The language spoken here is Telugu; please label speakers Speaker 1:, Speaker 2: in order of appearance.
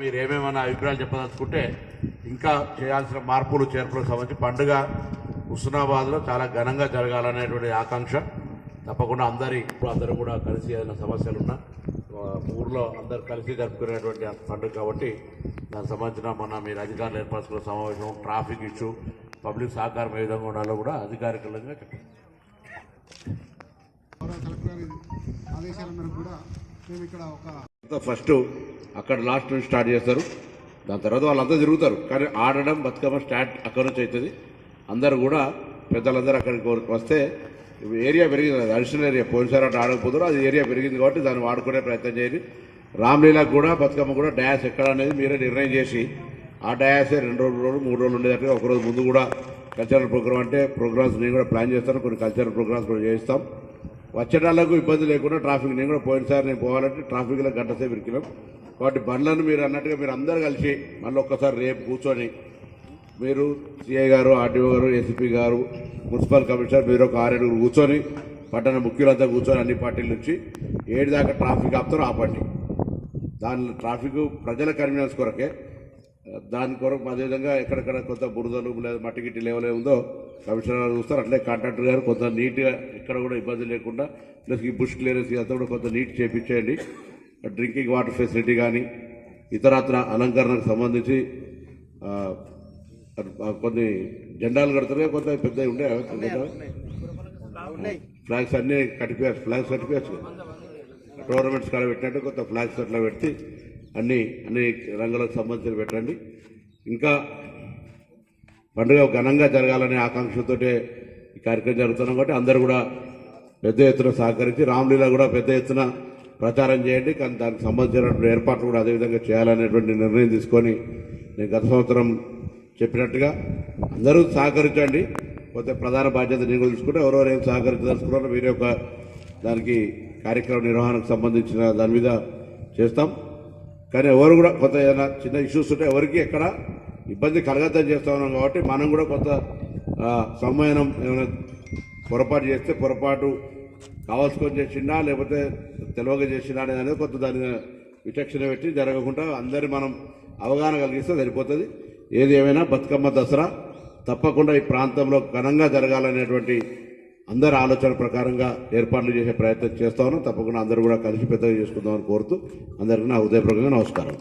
Speaker 1: మీరు ఏమేమైనా అభిప్రాయాలు చెప్పదలుచుకుంటే ఇంకా చేయాల్సిన మార్పులు చేర్పులకు సంబంధించి పండుగ హుస్నాబాద్లో చాలా ఘనంగా జరగాలనేటువంటి ఆకాంక్ష. తప్పకుండా అందరి అందరూ కూడా కలిసి ఏదైనా సమస్యలు ఉన్నా ఊర్లో అందరు కలిసి జరుపుకునేటువంటి పండుగ కాబట్టి దానికి సంబంధించిన మన మీరు అధికారులు ఏర్పరచుకున్న సమావేశం ట్రాఫిక్ ఇష్యూ పబ్లిక్ సహకారం ఏ విధంగా ఉండాలో కూడా అధికారికంగా చెప్పారు.
Speaker 2: ఆదేశాల మేరకు కూడా మేము ఇక్కడ ఒక
Speaker 1: ఫస్ట్ అక్కడ లాస్ట్ నుంచి స్టార్ట్ చేస్తారు. దాని తర్వాత వాళ్ళంతా తిరుగుతారు. కానీ ఆడడం బతుకమ్మ స్టార్ట్ అక్కడ నుంచి అవుతుంది అందరూ కూడా పెద్దలందరూ అక్కడికి వస్తే ఏరియా పెరిగింది. అది అడిషనల్ ఏరియా పోయినసారి అటు ఆడకపోతారు అది ఏరియా పెరిగింది కాబట్టి దాన్ని వాడుకునే ప్రయత్నం చేయండి. రామ్లీలా కూడా బతుకమ్మ కూడా డయాస్ ఎక్కడ అనేది మీరే నిర్ణయం చేసి ఆ డయాసే రెండు రోజులు రోజులు మూడు రోజులు ఉండేటట్టుగా ఒకరోజు ముందు కూడా కల్చరల్ ప్రోగ్రామ్ అంటే ప్రోగ్రామ్స్ నేను కూడా ప్లాన్ చేస్తాను. కొన్ని కల్చరల్ ప్రోగ్రామ్స్ కూడా చేస్తాం వచ్చేటాళ్ళకు ఇబ్బంది లేకుండా ట్రాఫిక్. నేను కూడా పోయినసారి నేను పోవాలంటే ట్రాఫిక్లో గంట సేపు ఇరికినాం. కాబట్టి బండ్లను మీరు అన్నట్టుగా మీరు అందరు కలిసి మళ్ళీ ఒక్కసారి రేపు కూర్చొని మీరు సిఐ గారు ఆర్టీఓ గారు ఏసీపీ గారు మున్సిపల్ కమిషనర్ మీరు ఒక ఆరేడుగురు కూర్చొని పట్టణ ముఖ్యులంతా కూర్చొని అన్ని పార్టీల నుంచి ఏడు దాకా ట్రాఫిక్ ఆపుతారు ఆపండి దాని ట్రాఫిక్ ప్రజల కన్వీనియన్స్ కొరకే దాని కొరకు అదేవిధంగా ఎక్కడెక్కడ కొంత బురదలు లేదా మట్టి గిట్టి లేవలే ఉందో కమిషనర్ గారు చూస్తారు. అట్లే కాంట్రాక్టర్ గారు కొంత నీట్గా ఎక్కడ కూడా ఇబ్బంది లేకుండా ప్లస్ ఈ బుష్ క్లియరెన్స్ అంతా కూడా కొంత నీట్ చేపించేయండి. డ్రింకింగ్ వాటర్ ఫెసిలిటీ కానీ ఇతరత్ర అలంకరణకు సంబంధించి కొన్ని జెండాలు కడతారు కొంత పెద్దవి ఉండే ఫ్లాగ్స్ అన్నీ కట్టిపోయారు ఫ్లాగ్స్ కట్టిపోయచ్చు టోర్నమెంట్స్ కాడ పెట్టినట్టు కొంత ఫ్లాగ్స్ అట్లా పెట్టి అన్ని అన్ని రంగులకు సంబంధించి పెట్టండి. ఇంకా పండుగ ఘనంగా జరగాలనే ఆకాంక్షతోటే ఈ కార్యక్రమం జరుగుతున్నాం కాబట్టి అందరూ కూడా పెద్ద ఎత్తున సహకరించి రామ్లీలా కూడా పెద్ద ఎత్తున ప్రచారం చేయండి. కానీ దానికి సంబంధించినటువంటి ఏర్పాట్లు కూడా అదేవిధంగా చేయాలనేటువంటి నిర్ణయం తీసుకొని నేను గత సంవత్సరం చెప్పినట్టుగా అందరూ సహకరించండి. కొంత ప్రధాన బాధ్యత నేను తీసుకుంటే. ఎవరెవరు ఏం సహకరించదలుచుకున్నారో మీరే ఒక దానికి కార్యక్రమ నిర్వహణకు సంబంధించిన దాని మీద చేస్తాం. కానీ ఎవరు కూడా కొంత ఏదైనా చిన్న ఇష్యూస్ ఉంటే ఎవరికి ఎక్కడ ఇబ్బంది కలగద్దని చేస్తూ ఉన్నాం కాబట్టి మనం కూడా కొంత ఆ, ఏమైనా పొరపాటు చేస్తే పొరపాటు కావాల్సుకొని చేసినా లేకపోతే తెలివగా చేసినా అనేది కొంత దాని విచక్షణ పెట్టి జరగకుండా అందరి మనం అవగాహన కలిగిస్తే సరిపోతుంది. ఏది ఏమైనా బతుకమ్మ దసరా తప్పకుండా ఈ ప్రాంతంలో ఘనంగా జరగాలనేటువంటి అందరి ఆలోచన ప్రకారంగా ఏర్పాట్లు చేసే ప్రయత్నం చేస్తా ఉన్నాం. తప్పకుండా అందరూ కూడా కలిసి పెద్దగా చేసుకుందామని కోరుతూ అందరికీ నా హృదయపూర్వకంగా నమస్కారం.